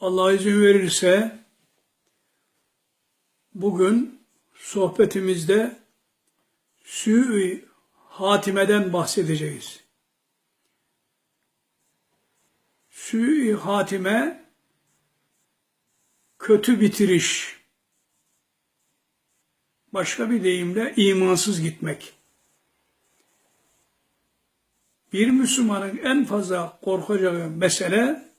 Allah izin verirse bugün sohbetimizde sü hatimeden bahsedeceğiz. Sü hatime kötü bitiriş. Başka bir deyimle imansız gitmek. Bir Müslümanın en fazla korkacağı mesele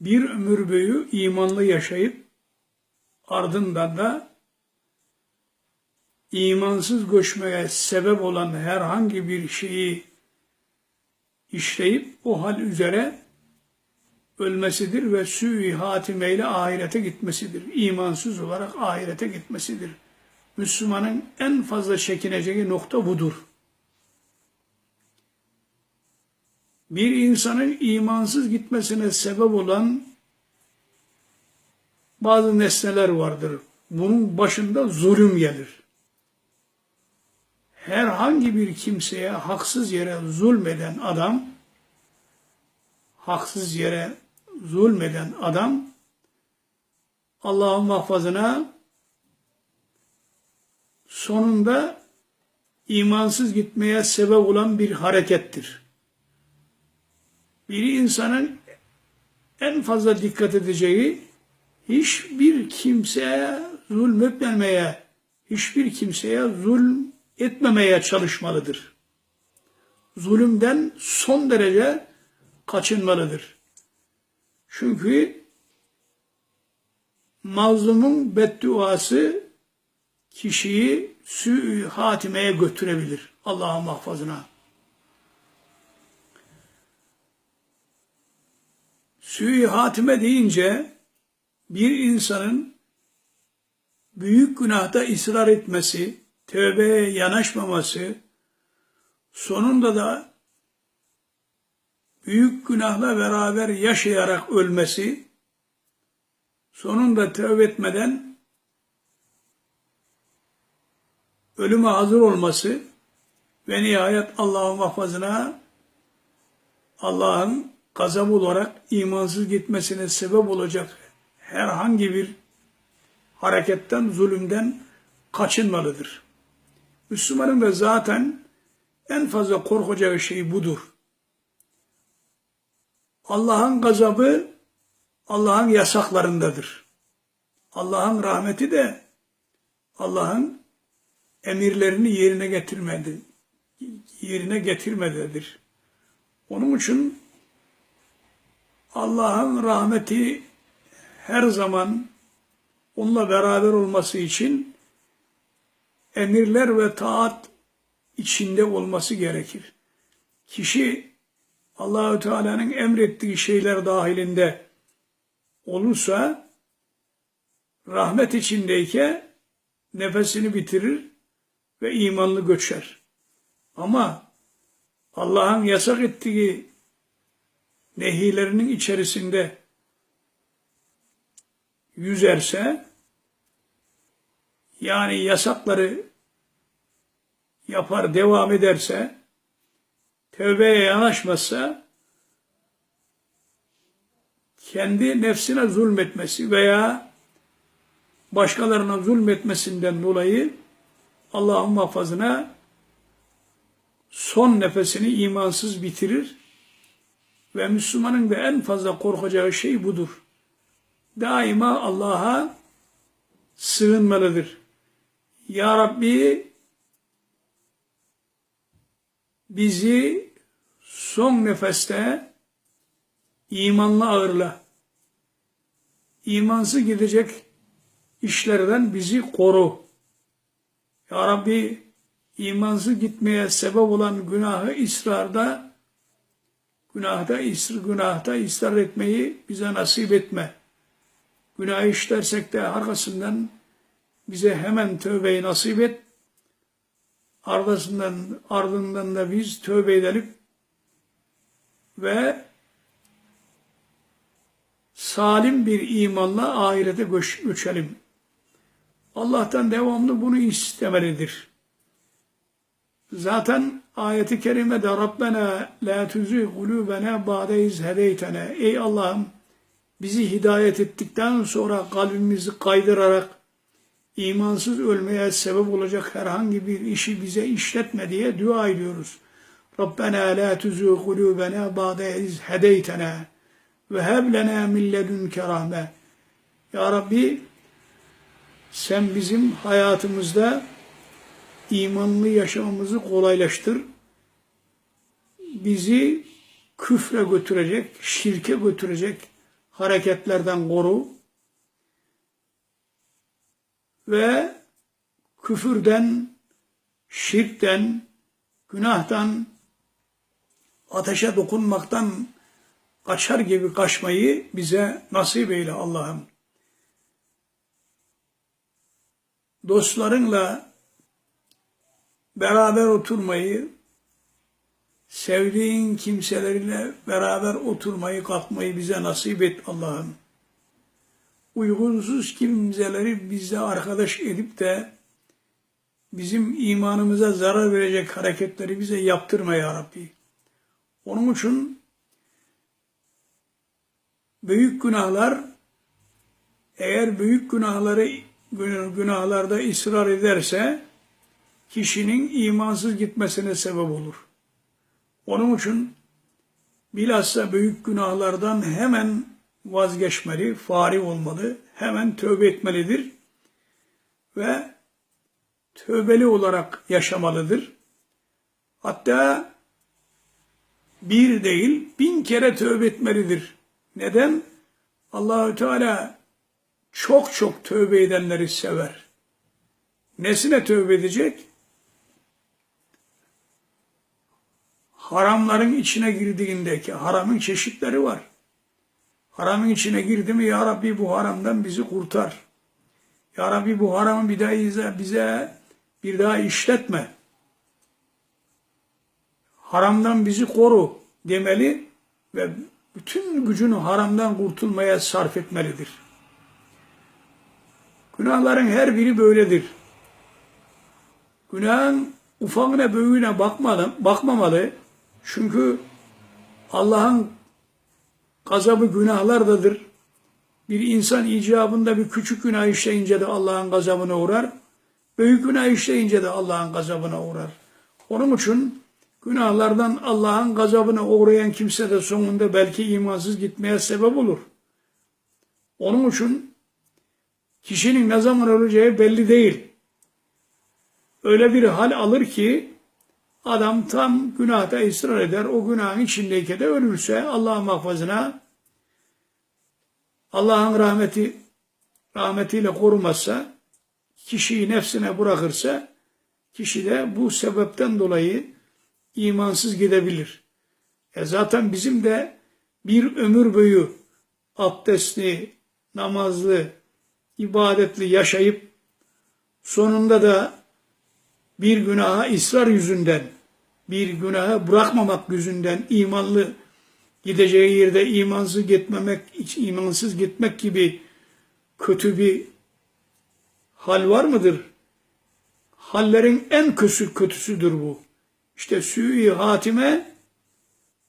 bir ömür boyu imanlı yaşayıp ardından da imansız göçmeye sebep olan herhangi bir şeyi işleyip o hal üzere ölmesidir ve sü hatimeyle ahirete gitmesidir. İmansız olarak ahirete gitmesidir. Müslümanın en fazla çekineceği nokta budur. Bir insanın imansız gitmesine sebep olan bazı nesneler vardır. Bunun başında zulüm gelir. Herhangi bir kimseye haksız yere zulmeden adam, haksız yere zulmeden adam, Allah'ın mahfazına sonunda imansız gitmeye sebep olan bir harekettir. Bir insanın en fazla dikkat edeceği hiçbir kimseye zulmetmemeye, hiçbir kimseye zulm etmemeye çalışmalıdır. Zulümden son derece kaçınmalıdır. Çünkü mazlumun bedduası kişiyi sü hatimeye götürebilir. Allah'ın mahfazına. Sü hatime deyince bir insanın büyük günahta ısrar etmesi, tövbeye yanaşmaması, sonunda da büyük günahla beraber yaşayarak ölmesi, sonunda tövbe etmeden ölüme hazır olması ve nihayet Allah'ın mahfazına Allah'ın gazabı olarak imansız gitmesine sebep olacak herhangi bir hareketten, zulümden kaçınmalıdır. Müslümanın da zaten en fazla korkacağı şey budur. Allah'ın gazabı Allah'ın yasaklarındadır. Allah'ın rahmeti de Allah'ın emirlerini yerine getirmedi, yerine getirmededir. Onun için Allah'ın rahmeti her zaman onunla beraber olması için emirler ve taat içinde olması gerekir. Kişi Allahü Teala'nın emrettiği şeyler dahilinde olursa rahmet içindeyken nefesini bitirir ve imanlı göçer. Ama Allah'ın yasak ettiği nehilerinin içerisinde yüzerse yani yasakları yapar devam ederse tövbeye yanaşmazsa kendi nefsine zulmetmesi veya başkalarına zulmetmesinden dolayı Allah'ın muhafazına son nefesini imansız bitirir ve Müslümanın da en fazla korkacağı şey budur daima Allah'a sığınmalıdır. Ya Rabbi bizi son nefeste imanla ağırla. İmansız gidecek işlerden bizi koru. Ya Rabbi imansız gitmeye sebep olan günahı ısrarda günahda, günahta ısrar etmeyi bize nasip etme. Günah işlersek de arkasından bize hemen tövbeyi nasip et. Ardından, ardından da biz tövbe edelim ve salim bir imanla ahirete göç, göçelim. Allah'tan devamlı bunu istemelidir. Zaten ayeti kerimede Rabbena la tuzigh kulubena ba'de iz hedeytena. Ey Allah'ım bizi hidayet ettikten sonra kalbimizi kaydırarak imansız ölmeye sebep olacak herhangi bir işi bize işletme diye dua ediyoruz. Rabbena la tuzigh kulubena ba'de iz hedeytena ve heb lena min ledunke rahme. Ya Rabbi sen bizim hayatımızda imanlı yaşamamızı kolaylaştır. Bizi küfre götürecek, şirke götürecek hareketlerden koru ve küfürden, şirkten, günahtan, ateşe dokunmaktan kaçar gibi kaçmayı bize nasip eyle Allah'ım. Dostlarınla beraber oturmayı, sevdiğin kimselerle beraber oturmayı, kalkmayı bize nasip et Allah'ım. Uygunsuz kimseleri bizde arkadaş edip de bizim imanımıza zarar verecek hareketleri bize yaptırma ya Rabbi. Onun için büyük günahlar eğer büyük günahları günahlarda ısrar ederse kişinin imansız gitmesine sebep olur. Onun için bilhassa büyük günahlardan hemen vazgeçmeli, fari olmalı, hemen tövbe etmelidir ve tövbeli olarak yaşamalıdır. Hatta bir değil bin kere tövbe etmelidir. Neden? Allahü Teala çok çok tövbe edenleri sever. Nesine tövbe edecek? Haramların içine girdiğindeki haramın çeşitleri var. Haramın içine girdi mi ya Rabbi bu haramdan bizi kurtar. Ya Rabbi bu haramı bir daha bize bir daha işletme. Haramdan bizi koru demeli ve bütün gücünü haramdan kurtulmaya sarf etmelidir. Günahların her biri böyledir. Günahın ufağına büyüğüne bakmadan, bakmamalı. Çünkü Allah'ın gazabı günahlardadır. Bir insan icabında bir küçük günah işleyince de Allah'ın gazabına uğrar. Büyük günah işleyince de Allah'ın gazabına uğrar. Onun için günahlardan Allah'ın gazabına uğrayan kimse de sonunda belki imansız gitmeye sebep olur. Onun için kişinin ne zaman öleceği belli değil. Öyle bir hal alır ki Adam tam günahta ısrar eder. O günahın içindeyken de ölürse Allah muhafazına Allah'ın rahmeti rahmetiyle korumazsa kişiyi nefsine bırakırsa kişi de bu sebepten dolayı imansız gidebilir. E zaten bizim de bir ömür boyu abdestli, namazlı, ibadetli yaşayıp sonunda da bir günaha ısrar yüzünden bir günahı bırakmamak yüzünden imanlı gideceği yerde imansız gitmemek, imansız gitmek gibi kötü bir hal var mıdır? Hallerin en kötüsü kötüsüdür bu. İşte sui hatime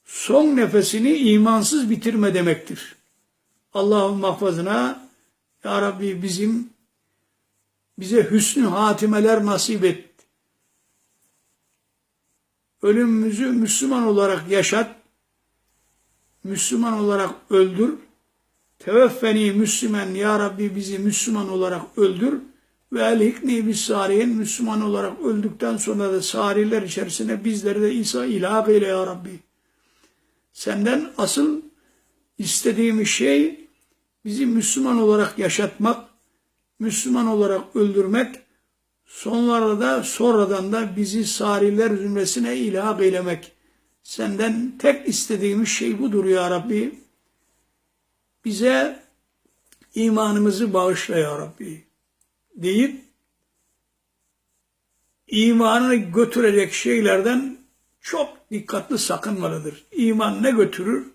son nefesini imansız bitirme demektir. Allah'ın mahfazına Ya Rabbi bizim bize hüsnü hatimeler nasip et ölümümüzü Müslüman olarak yaşat, Müslüman olarak öldür. Teveffeni Müslüman ya Rabbi bizi Müslüman olarak öldür ve elhikni bis salihin Müslüman olarak öldükten sonra da sariler içerisine bizleri de İsa ilah eyle ya Rabbi. Senden asıl istediğimiz şey bizi Müslüman olarak yaşatmak, Müslüman olarak öldürmek Sonlarda da sonradan da bizi sariler zümresine ilhak eylemek. Senden tek istediğimiz şey budur ya Rabbi. Bize imanımızı bağışla ya Rabbi deyip imanını götürecek şeylerden çok dikkatli sakınmalıdır. İman ne götürür?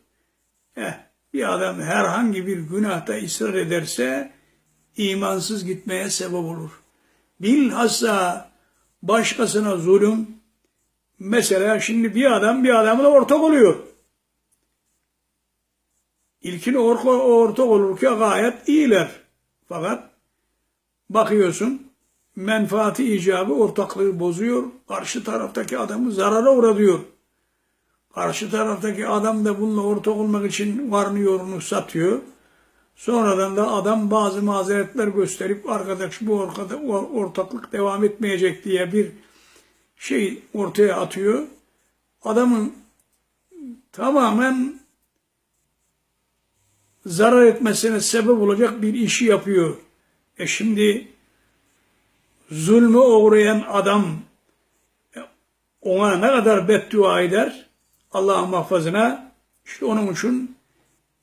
Eh, bir adam herhangi bir günahta ısrar ederse imansız gitmeye sebep olur bilhassa başkasına zulüm, mesela şimdi bir adam bir adamla ortak oluyor. İlkine orta, ortak olurken gayet iyiler. Fakat bakıyorsun menfaati icabı ortaklığı bozuyor. Karşı taraftaki adamı zarara uğratıyor. Karşı taraftaki adam da bununla ortak olmak için varını yorunu satıyor. Sonradan da adam bazı mazeretler gösterip arkadaş bu ortaklık devam etmeyecek diye bir şey ortaya atıyor. Adamın tamamen zarar etmesine sebep olacak bir işi yapıyor. E şimdi zulme uğrayan adam e, ona ne kadar beddua eder Allah'ın muhafazına işte onun için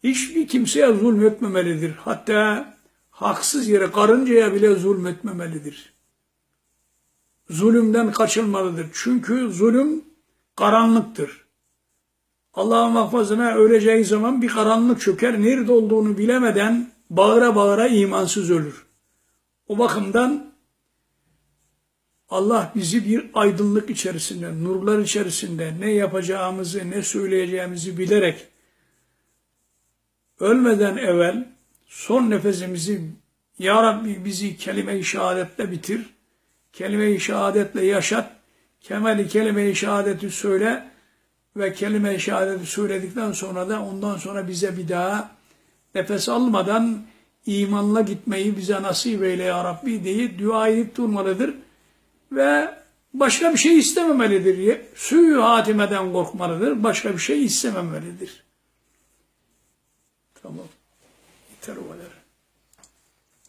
hiçbir kimseye zulmetmemelidir. Hatta haksız yere karıncaya bile zulmetmemelidir. Zulümden kaçınmalıdır. Çünkü zulüm karanlıktır. Allah'ın muhafazına öleceği zaman bir karanlık çöker. Nerede olduğunu bilemeden bağıra bağıra imansız ölür. O bakımdan Allah bizi bir aydınlık içerisinde, nurlar içerisinde ne yapacağımızı, ne söyleyeceğimizi bilerek ölmeden evvel son nefesimizi Ya Rabbi bizi kelime-i şehadetle bitir, kelime-i şehadetle yaşat, kemali kelime-i şehadeti söyle ve kelime-i şehadeti söyledikten sonra da ondan sonra bize bir daha nefes almadan imanla gitmeyi bize nasip eyle ya Rabbi diye dua edip durmalıdır ve başka bir şey istememelidir. Suyu hatimeden korkmalıdır. Başka bir şey istememelidir. Tamam. Yeter o kadar.